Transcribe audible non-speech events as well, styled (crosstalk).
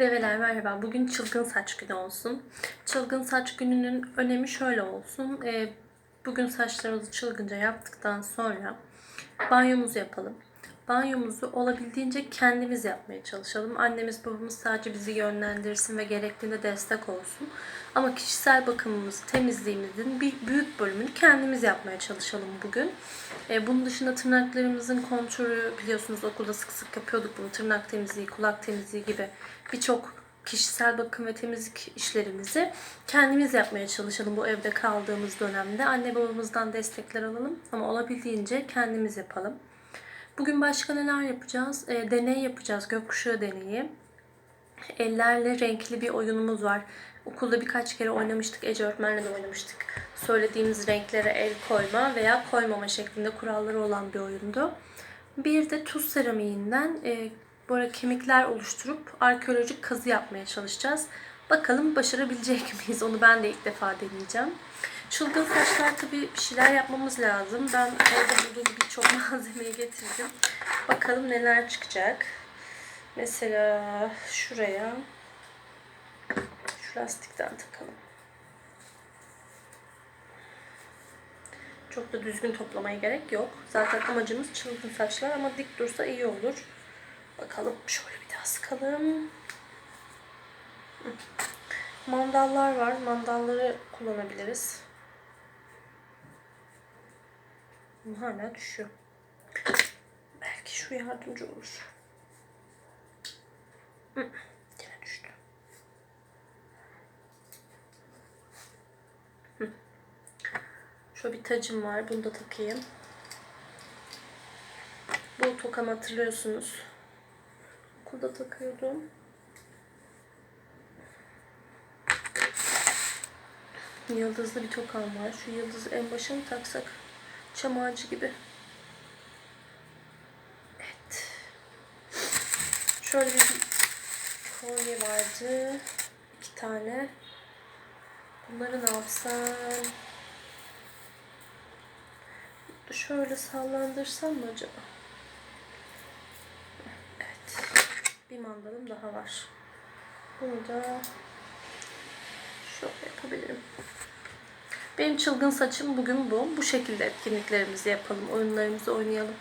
Develer merhaba. Bugün çılgın saç günü olsun. Çılgın saç gününün önemi şöyle olsun. Ee, bugün saçlarımızı çılgınca yaptıktan sonra banyomuzu yapalım. Banyomuzu olabildiğince kendimiz yapmaya çalışalım. Annemiz babamız sadece bizi yönlendirsin ve gerektiğinde destek olsun. Ama kişisel bakımımız, temizliğimizin bir büyük bölümünü kendimiz yapmaya çalışalım bugün. Ee, bunun dışında tırnaklarımızın kontrolü biliyorsunuz okulda sık sık yapıyorduk bunu. Tırnak temizliği, kulak temizliği gibi birçok kişisel bakım ve temizlik işlerimizi kendimiz yapmaya çalışalım bu evde kaldığımız dönemde. Anne babamızdan destekler alalım ama olabildiğince kendimiz yapalım. Bugün başka neler yapacağız? E, deney yapacağız, gökkuşağı deneyi. Ellerle renkli bir oyunumuz var. Okulda birkaç kere oynamıştık, Ece öğretmenle de oynamıştık. Söylediğimiz renklere el koyma veya koymama şeklinde kuralları olan bir oyundu. Bir de tuz seramiğinden e, böyle kemikler oluşturup arkeolojik kazı yapmaya çalışacağız. Bakalım başarabilecek (laughs) miyiz? Onu ben de ilk defa deneyeceğim. Çılgın saçlar tabii bir şeyler yapmamız lazım. Ben evde bulduğum birçok (laughs) malzemeyi getirdim. Bakalım neler çıkacak. Mesela şuraya şu lastikten takalım. Çok da düzgün toplamaya gerek yok. Zaten amacımız çılgın saçlar ama dik dursa iyi olur. Bakalım şöyle bir daha sıkalım. Mandallar var. Mandalları kullanabiliriz. Ama hala düşüyor. Belki şu yardımcı olur. Yine düştü. Şöyle bir tacım var. Bunu da takayım. Bu tokamı hatırlıyorsunuz. Okulda takıyordum. Yıldızlı bir tokam var. Şu yıldızı en başa mı taksak? Çam ağacı gibi. Evet. Şöyle bir kolye vardı. İki tane. Bunları ne yapsam? Şöyle sallandırsam mı acaba? Evet. Bir mandalım daha var. Bunu da şöyle yapabilirim. Benim çılgın saçım bugün bu. Bu şekilde etkinliklerimizi yapalım, oyunlarımızı oynayalım.